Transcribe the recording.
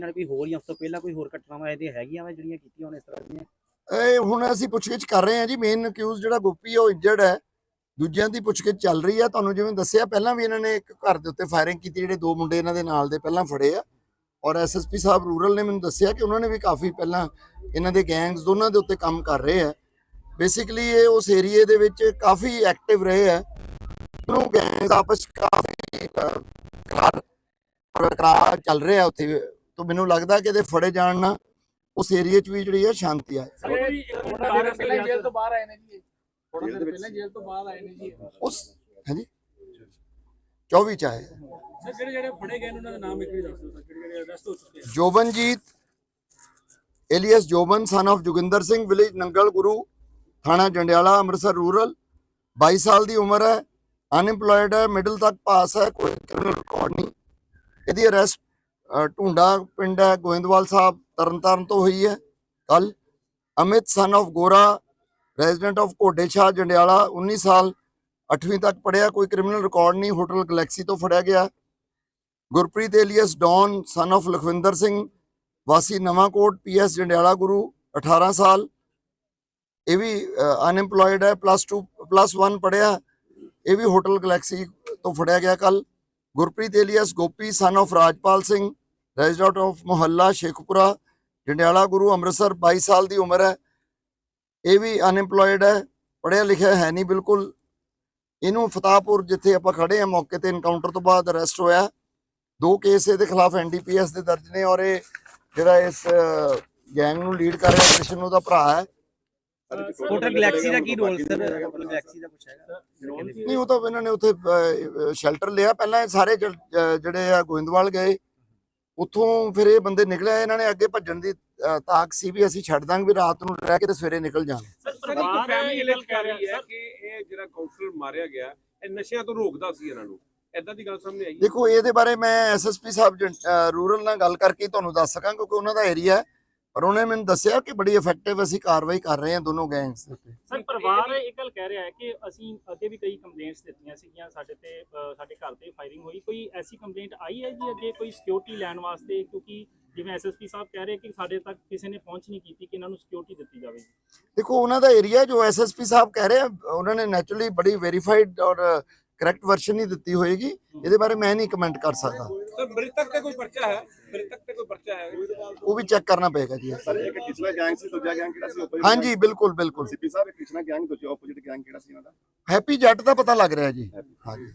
ਨੇ ਕੋਈ ਹੋਰ ਜਾਂ ਉਸ ਤੋਂ ਪਹਿਲਾਂ ਕੋਈ ਹੋਰ ਘਟਨਾਵਾਂ ਇਹਦੀਆਂ ਹੈਗੀਆਂ ਵਾ ਜਿਹੜੀਆਂ ਕੀਤੀਆਂ ਹੁਣ ਇਸ ਤਰ੍ਹਾਂ ਦੀਆਂ? ਇਹ ਹੁਣ ਅਸੀਂ ਪੁੱਛਗਿੱਛ ਕਰ ਰਹੇ ਹਾਂ ਜੀ ਮੇਨ ਅਕਿਊਜ਼ ਜਿਹੜਾ ਗੋਪੀ ਉਹ ਇੰਜਰਡ ਹੈ। ਦੂਜਿਆਂ ਦੀ ਪੁੱਛਗਿੱਛ ਚੱਲ ਰਹੀ ਹੈ ਤੁਹਾਨੂੰ ਜਿਵੇਂ ਦੱਸਿਆ, ਪਹਿਲਾਂ ਵੀ ਇਹਨਾਂ ਨੇ ਇੱਕ ਘਰ ਦੇ ਉੱਤੇ ਫਾਇਰਿੰਗ ਕੀਤੀ, ਜਿਹੜੇ ਦੋ ਮੁੰਡੇ ਇਹਨਾਂ ਦੇ ਨਾਲ ਦੇ ਪਹਿਲਾਂ ਫੜੇ ਆ। ਔਰ ਐਸਐਸਪੀ ਸਾਹਿਬ ਰੂਰਲ ਨੇ ਮੈਨੂੰ ਦੱਸਿਆ ਕਿ ਉਹਨਾਂ ਨੇ ਵੀ ਕਾਫੀ ਪਹਿਲਾਂ ਇਹਨਾਂ ਦੇ ਗੈਂਗਸ ਦੋਨਾਂ ਦੇ ਉੱਤੇ ਕੰਮ ਕਰ ਰਹੇ ਆ। ਬੇਸਿਕਲੀ ਇਹ ਉਸ ਏਰੀਏ ਦੇ ਵਿੱਚ ਕਾਫੀ ਐਕਟਿਵ ਰਹੇ ਆ। ਦੋਨੋਂ ਗੈਂਗਸ ਆਪਸ ਕਾਫੀ ਕਰਾਰ ਚੱਲ ਰਿਹਾ ਉੱਥੇ। ਤਾਂ ਮੈਨੂੰ ਲੱਗਦਾ ਕਿ ਇਹਦੇ ਫੜੇ ਜਾਣ ਨਾਲ ਉਸ ਏਰੀਏ 'ਚ ਵੀ ਜਿਹੜੀ ਹੈ ਸ਼ਾਂਤੀ ਆਏ ਜੇਲ੍ਹ ਤੋਂ ਬਾਹਰ ਆਏ ਨੇ ਜੀ ਥੋੜਾ ਦਿਨ ਪਹਿਲਾਂ ਜੇਲ੍ਹ ਤੋਂ ਬਾਹਰ ਆਏ ਨੇ ਜੀ ਉਸ ਹਾਂਜੀ? 24 ਚ ਆਏ ਸਰ ਜਿਹੜੇ ਜਿਹੜੇ ਫੜੇ ਗਏ ਨੇ ਉਹਨਾਂ ਦਾ ਨਾਮ ਇੱਕ ਵੀ ਦੱਸ ਦਿਓ ਸਰ ਜਿਹੜੇ ਜਿਹੜੇ ਅਰੈਸਟ ਹੋ ਚੁੱਕੇ ਆ। Jobanjit alias Joban son of Joginder Singh village Nangal Guru ਥਾਣਾ ਜੰਡਿਆਲਾ ਅੰਮ੍ਰਿਤਸਰ ਰੂਰਲ 22 ਸਾਲ ਦੀ ਉਮਰ ਹੈ ਅਨਇੰਪਲੋਇਡ ਹੈ ਮਿਡਲ ਤੱਕ ਪਾਸ ਹੈ ਕੋਈ ਕ੍ਰਿਮੀਨਲ ਰਿਕਾਰਡ ਨਹੀਂ। ਇਹਦੀ ਅਰੈਸਟ ਢੂੰਡਾ ਪਿੰਡ ਹੈ, ਗੋਇੰਦਵਾਲ ਸਾਹਿਬ, ਤਰਨਤਾਰਨ ਤੋਂ ਹੋਈ ਹੈ ਕੱਲ Amit son of Gora resident of Ghode Jandiala 19 ਸਾਲ 8ਵੀਂ ਤੱਕ ਪੜਿਆ ਕੋਈ ਕ੍ਰਿਮੀਨਲ ਰਿਕਾਰਡ ਨਹੀਂ ਹੋਟਲ ਗਲੈਕਸੀ ਤੋਂ ਫੜਿਆ ਗਿਆ। Gurpreet alias don son of Lakhwinder Singh, ਵਾਸੀ ਨਵਾਂਕੋਟ ਪੀਐਸ ਜੰਡਿਆਲਾ ਗੁਰੂ 18 ਸਾਲ। ਇਹ ਵੀ ਅਨਇੰਪਲੋਇਡ ਹੈ ਪਲੱਸ 2 ਪਲੱਸ 1 ਪੜਿਆ ਇਹ ਵੀ ਹੋਟਲ ਗਲੈਕਸੀ ਤੋਂ ਫੜਿਆ ਗਿਆ ਕੱਲ Gurpreet alias, Gopi son of Rajpal Singh resident of ਮੁਹੱਲਾ ਸ਼ੇਖਪੁਰਾ ਜੰਡਿਆਲਾ ਗੁਰੂ ਅੰਮ੍ਰਿਤਸਰ 22 ਸਾਲ ਦੀ ਉਮਰ ਹੈ। ਇਹ ਵੀ ਅਨਇੰਪਲੋਇਡ ਹੈ ਪੜਿਆ ਲਿਖਿਆ ਹੈ ਨਹੀਂ ਬਿਲਕੁਲ। ਇਹਨੂੰ ਫਤਾਹਪੁਰ ਜਿੱਥੇ ਆਪਾਂ ਖੜੇ ਆ ਮੌਕੇ ਤੇ ਐਨਕਾਊਂਟਰ ਤੋਂ ਬਾਅਦ ਅਰੈਸਟ ਹੋਇਆ ਦੋ ਕੇਸ ਇਹਦੇ ਖਿਲਾਫ ਐਨਡੀਪੀਐਸ ਦੇ ਦਰਜ ਨੇ ਔਰ ਇਹ ਜਿਹੜਾ ਇਸ ਗੈਂਗ ਨੂੰ ਲੀਡ ਕਰ ਰਿਹਾ ਕ੍ਰਿਸ਼ਨ ਉਹਦਾ ਭਰਾ ਹੈ। ਹੋਟਲ ਗਲੈਕਸੀ ਦਾ ਕੀ ਰੋਲ ਸਰ ਹੋਟਲ ਗਲੈਕਸੀ ਦਾ ਕੁਛ ਹੈਗਾ? ਨਹੀਂ ਉਹ ਤਾਂ ਇਹਨਾਂ ਨੇ ਉੱਥੇ ਸ਼ੈਲਟਰ ਲਿਆ। ਪਹਿਲਾਂ ਇਹ ਸਾਰੇ ਜਿਹੜੇ ਆ ਗੋਇੰਦਵਾਲ ਗਏ। ਉੱਥੋਂ ਫਿਰ ਇਹ ਬੰਦੇ ਨਿਕਲੇ ਇਹਨਾਂ ਨੇ ਅੱਗੇ ਭੱਜਣ ਦੀ ਤਾਕ ਸੀ ਵੀ ਅਸੀਂ ਛੱਡ ਦਾਂਗੇ ਵੀ ਰਾਤ ਨੂੰ ਰਹਿ ਕੇ ਤੇ ਸਵੇਰੇ ਨਿਕਲ ਜਾਵਾਂਗੇ ਸਰ ਇੱਕ ਫੈਮਿਲੀ ਅਲਰਟ ਕਰ ਰਹੀ ਹੈ ਕਿ ਇਹ ਜਿਹੜਾ ਕਾਉਂਸਲਰ ਮਾਰਿਆ ਗਿਆ ਇਹ ਨਸ਼ਿਆਂ ਤੋਂ ਰੋਕਦਾ ਸੀ ਇਹਨਾਂ ਨੂੰ। ਐਦਾਂ ਦੀ ਗੱਲ ਸਾਹਮਣੇ ਆਈ ਹੈ? ਦੇਖੋ ਇਹਦੇ ਬਾਰੇ ਮੈਂ ਐਸਐਸਪੀ ਸਾਹਿਬ ਰੂਰਲ ਨਾਲ ਗੱਲ ਕਰਕੇ ਤੁਹਾਨੂੰ ਦੱਸ ਸਕਾਂ ਕਿਉਂਕਿ ਉਹਨਾਂ ਦਾ ਏਰੀਆ ਹੈ। ਪਰ ਉਹਨੇ ਮੈਨੂੰ ਦੱਸਿਆ ਕਿ ਬੜੀ ਇਫੈਕਟਿਵ ਅਸੀਂ ਕਾਰਵਾਈ ਕਰ ਰਹੇ ਹਾਂ ਦੋਨੋਂ ਗੈਂਗਸ ਦੇ ਉੱਤੇ। ਪਰਿਵਾਰ ਇਹ ਗੱਲ ਕਹਿ ਰਿਹਾ ਹੈ ਕਿ ਅਸੀਂ ਅੱਗੇ ਵੀ ਕਈ ਕੰਪਲੇਂਟਸ ਦਿੱਤੀਆਂ ਸੀਗੀਆਂ ਸਾਡੇ ਤੇ ਅ, ਸਾਡੇ ਘਰ ਤੇ ਫਾਇਰਿੰਗ ਹੋਈ। ਕੋਈ ਐਸੀ ਕੰਪਲੇਂਟ ਆਈ ਹੈ ਜੀ ਅੱਗੇ ਕੋਈ ਸਿਕਿਉਰਿਟੀ ਲੈਣ ਵਾਸਤੇ? ਕਿਉਂਕਿ ਜਿਵੇਂ ਐਸਐਸਪੀ ਸਾਹਿਬ ਕਹਿ ਰਹੇ ਕਿ ਸਾਡੇ ਤੱਕ ਕਿਸੇ ਨੇ ਪਹੁੰਚ ਨਹੀਂ ਕੀਤੀ ਕਿ ਇਹਨਾਂ ਨੂੰ ਸਿਕਿਉਰਿਟੀ ਦਿੱਤੀ ਜਾਵੇ ਦੇਖੋ ਉਹਨਾਂ ਦਾ ਏਰੀਆ ਜੋ ਐਸਐਸਪੀ ਸਾਹਿਬ ਕਹਿ ਰਹੇ ਆ ਉਹਨਾਂ ਨੇ ਨੈਚੁਰਲੀ ਬੜੀ ਵੈਰੀਫਾਈਡ ਔਰ ਕਰੈਕਟ ਵਰਸ਼ਨ ਹੀ ਦਿੱਤੀ ਹੋਏਗੀ। ਇਹਦੇ ਬਾਰੇ ਮੈਂ ਨਹੀਂ ਕਮੈਂਟ ਕਰ ਸਕਦਾ। ਸਰ ਮ੍ਰਿਤਕ ਤੇ ਕੋਈ ਪਰਚਾ ਹੈ? ਮ੍ਰਿਤਕ ਤੇ ਕੋਈ ਪਰਚਾ ਹੈ? ਉਹ ਵੀ ਚੈੱਕ ਕਰਨਾ ਪਏਗਾ ਜੀ। ਸਰ ਇੱਕ ਕਿਚਨਾ ਗੈਂਗ ਸੀ ਦੂਜਾ ਗੈਂਗ ਕਿਹੜਾ ਸੀ? opposite ਹਾਂਜੀ ਬਿਲਕੁਲ ਬਿਲਕੁਲ। ਸੀਪੀ ਸਾਹਿਬ ਇੱਕ ਕਿਚਨਾ ਗੈਂਗ ਦੂਜਾ ਆਪੋਜ਼ਿਟ ਗੈਂਗ ਕਿਹੜਾ ਸੀ ਇਹਨਾਂ ਦਾ? ਹੈਪੀ ਜੱਟ ਦਾ ਪਤਾ ਲੱਗ ਰਿਹਾ ਜੀ। ਹਾਂਜੀ।